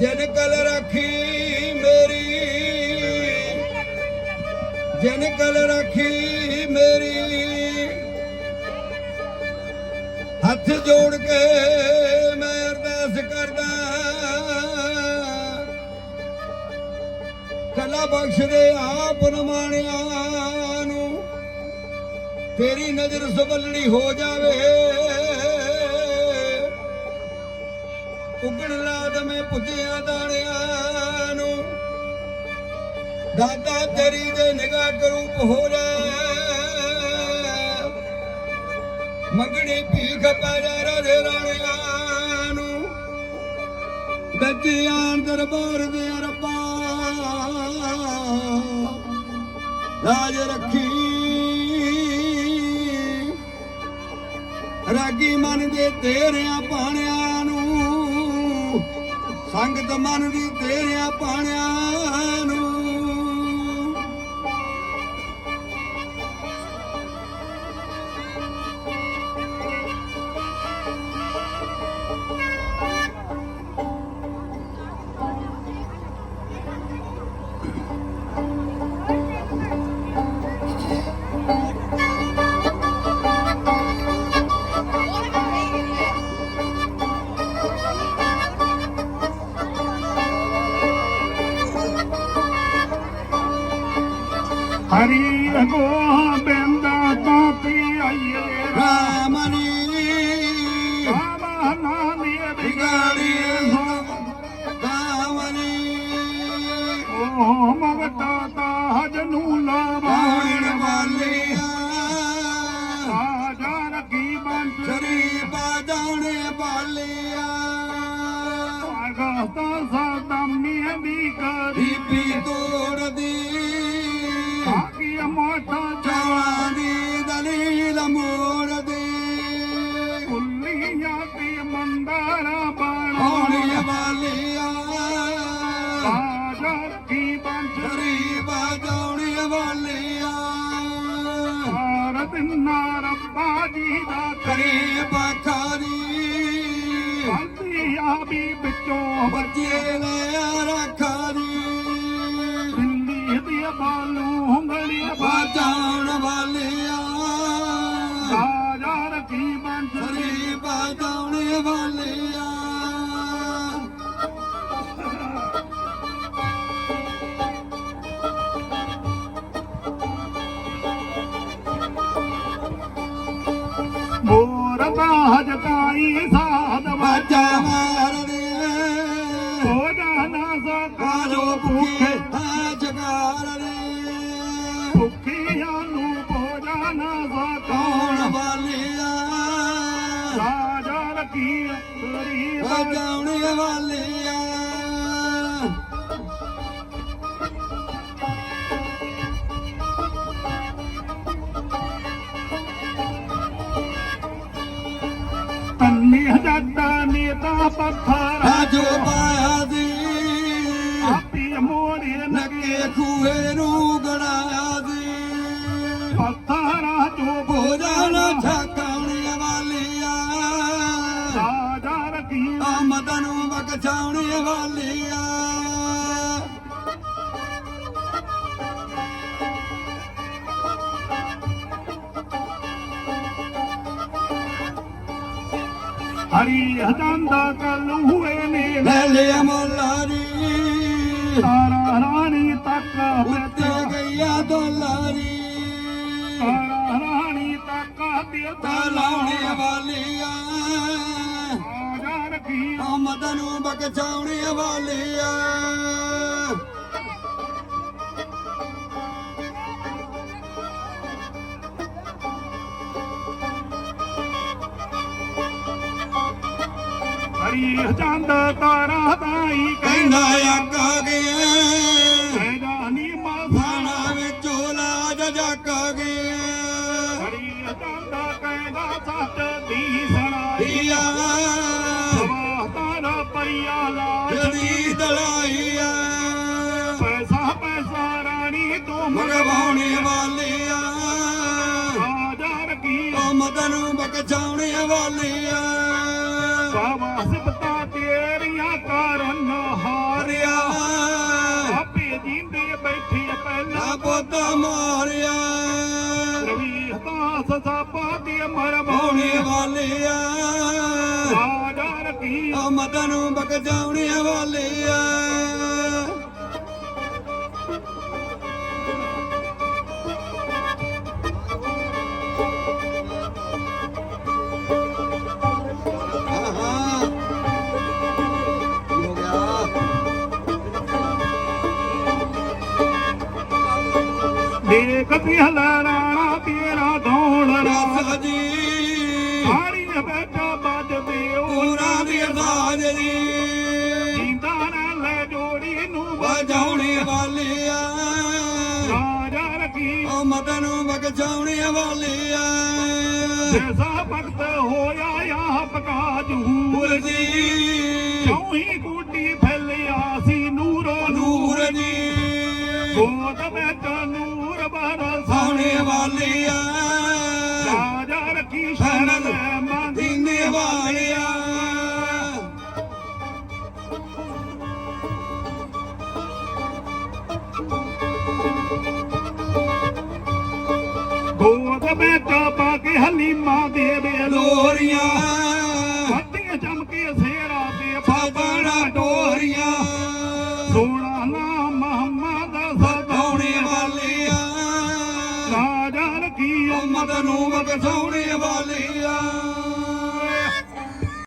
ਜਿਨ ਕਲ ਰੱਖੀ ਮੇਰੀ, ਜਿਨ ਕਲ ਰੱਖੀ ਮੇਰੀ, ਹੱਥ ਜੋੜ ਕੇ ਮੈਂ ਅਰਦਾਸ ਕਰਦਾ ਕਲਾ ਬਖਸ਼ ਦੇ ਆਪ ਨਮਾਣਿਆਂ ਨੂੰ, ਤੇਰੀ ਨਜ਼ਰ ਸਬਲਣੀ ਹੋ ਜਾਵੇ। ਉਗਣ ਲਾ ਮੈਂ ਪੁੱਜਿਆ ਦਾਣਿਆਂ ਨੂੰ। ਦਾਦਾ ਤੇਰੀ ਦੇ ਨਿਗਾਹ ਕਰੂਪ ਹੋ ਜਾ ਮੰਗਣੀ ਭੀਖ ਪਾਜਾ ਦੇ ਰਾਣਿਆਂ ਨੂੰ। ਬੱਜਿਆਂ ਦਰਬਾਰ ਦੇ ਰੱਬਾ ਰਾਜ ਰੱਖੀ। ਰਾਗੀ ਮਨ ਦੇ ਤੇਰਿਆਂ ਪਾਣਿਆਂ ਸੰਗਤ ਮਨ ਦੀ ਤੇਰਿਆਂ ਪਾਣਿਆਂ। ਹਰੀ ਅਗੋਹਾ ਬੰਦਾ ਤਾਂ ਪੀ ਆਈਏ ਬਾਬਾ ਨਾਮੀ ਬਿਗਾੜੀ ਬਿਗਾੜੀ ਉਹ ਮਗਤਾ ਤਾਜ ਨੂੰ ਲਾਵਾਣ ਵਾਲੀਆਂ। ਆਜਾ ਰਖੀ ਬੰਦ ਸ਼ਰੀਫ ਜਾਣੇ ਵਾਲੀਆਂ। ਆਗਸਤਾ ਸਾਦਾ ਮੀਂਦੀ ਕਰੀ ਬੀਬੀ ਤੋੜਦੀ ਮੋਟਾ ਚਾਵਾਂ ਦੀ ਦਲੀਲ ਕੁੱਲੀਆਂ ਤੇ ਮੰਦਾਰਾ ਬਾਣਾ। ਵਾਲੀਆਂ। ਰਖੀ ਬੰਦ ਸ਼ਰੀਫ ਜਾਣੇ ਵਾਲੀਆਂ। ਭਾਰਤ ਨਾ ਰੱਬਾ ਜੀ ਦਾ ਕਰੀ ਬਖਾਰੀ ਬੰਦੀ ਆਬੀ ਵਿੱਚੋਂ ਬੱਚੇ ਲੈ ਰੱਖਾਰੀ ਦਿੱਲੀ ਦੀ ਬਾਲੂ ਉਂਗਲੀ ਬਾਜਾਉਣ ਵਾਲਿਆ। ਮੋਰ ਬਾਜ ਕਾਈ ਸਾਧ ਬਾਜਾ ਮਾਰਦੇ। ਹੋ ਜਾਣਾ ਸਾ ਕਾਲੋ ਭੁੱਖੇ ਕੌਣ ਵਾਲਿਆ? ਬਾਜਾ ਰਖੀ ਤੇਰੀ ਬਾਜਾਉਣ ਵਾਲਿਆ। ਤੰਨੀ ਜੱਟਾ ਨੀਤਾ ਪੱਥਰ ਆਜੋ ਪਾਇਆ ਦੀ ਆਪੀ ਮੋਰੇ ਨੱਕੇ ਖੂਹੇ ਨੂੰ ਗੜਾਇਆ। ਦੀ ਪੱਥਰਾਂ ਚੋਂ ਭੋਜਨ ਛਕਾਉਣ ਵਾਲੀਆ। ਬਾਜਾ ਰਖੀ ਆਮਦ ਨੂੰ ਬਖਸ਼ਾਉਣ ਵਾਲੀਆ। ਹਰੀ ਹਦੰਦਾ ਕਲ ਹੋਏ ਨੇ ਲੈ ਲਿਆ ਮੋਲਾ ਦੀ ਤਾਰਾ ਰਾਣੀ ਤੱਕ ਉੱਤੇ ਗਈਆ ਦੋਲਾਰੀ ਲਾਉਣੇ। ਵਾਲੀਆ ਆਮਦ ਨੂੰ ਬਖਸ਼ਾਉਣ ਵਾਲੀਆ ਹਰੀ ਹਦੰਦਾ ਤਾਰਾ ਤਾਈ ਕਹਿੰਦਾ ਆਕਾ ਗਿਆ। ਵਿੱਚੋਂ ਲਾਜ ਜੱਕ ਗਿਆ। ਹਦੰਦਾ ਕਹਿੰਦਾ ਸੱਚ ਦੀ ਸੁਣਾਈ। ਈਆ ਸਵਾ ਤਾਰਾ ਪਈਆ ਲਾਜ। ਜਦੀ ਦਲਾਈਆ। ਪੈਸਾ ਪੈਸਾ ਰਾਣੀ ਤੋਂ ਮਗਵਾਉਣੇ ਵਾਲੀਆ। ਬਾਜਾ ਰਖੀ ਆਮਦ ਨੂੰ ਬਖਸ਼ਾਉਣੇ ਵਾਲੀਆ। ਬਾਬਾ ਸਿਫਤਾਂ ਤੇਰੀਆਂ ਕਰਨ ਹਾ ਵਾਲੀ ਆ ਮਦਨ ਨੂੰ ਬਖਜਾਉਣੇ ਵਾਲੀ ਆ ਹਾਂ ਹਾਂ ਕੀ ਹੋ ਗਿਆ ਬੈਠਾ ਉਹਨਾਂ ਦੀ ਦੇ ਸਾਜ ਜੀ। ਜਿੰਦਾ ਨਾ ਲੈ ਜੋੜੀ ਨੂੰ ਵਜਾਉਣੇ ਵਾਲੀ ਆ ਰਾਜਾ ਰਖੀ। ਉਹ ਮਦਨ ਨੂੰ ਬਖਜਾਉਣੇ ਵਾਲੀ ਆ ਜੈਸਾ ਭਗਤ ਹੋਇਆ ਪਕਾ ਜਹੂਰ ਜੀ। ਚੌਹੀ ਕੋਟੀ ਫੈਲਿਆ ਸੀ ਨੂਰੋ ਨੂਰ। ਜੀ। ਗੋਦ ਵਿੱਚ ਨੂਰ ਬਰਸਾਉਣੇ ਸਾਉਣੇ ਗੋਦ ਵਿੱਚ ਪਾ ਕੇ ਹਲੀਮਾ ਦੇ ਦੇ ਲੋਰੀਆਂ ਵੱਡੀਆਂ ਚਮਕੇ ਸੇਰਾ ਤੇ ਸਾਬਣਾ ਡੋਰੀਆਂ। ਸੋਣਾ ਨਾਮ ਮੁਹੰਮਦ ਸਦਾਉਣੇ ਵਾਲੀ ਆ ਰਾਜਾ ਰਖੀ ਮਦਨ ਨੂੰ ਬਖਜਾਉਣੇ ਵਾਲੀ ਆ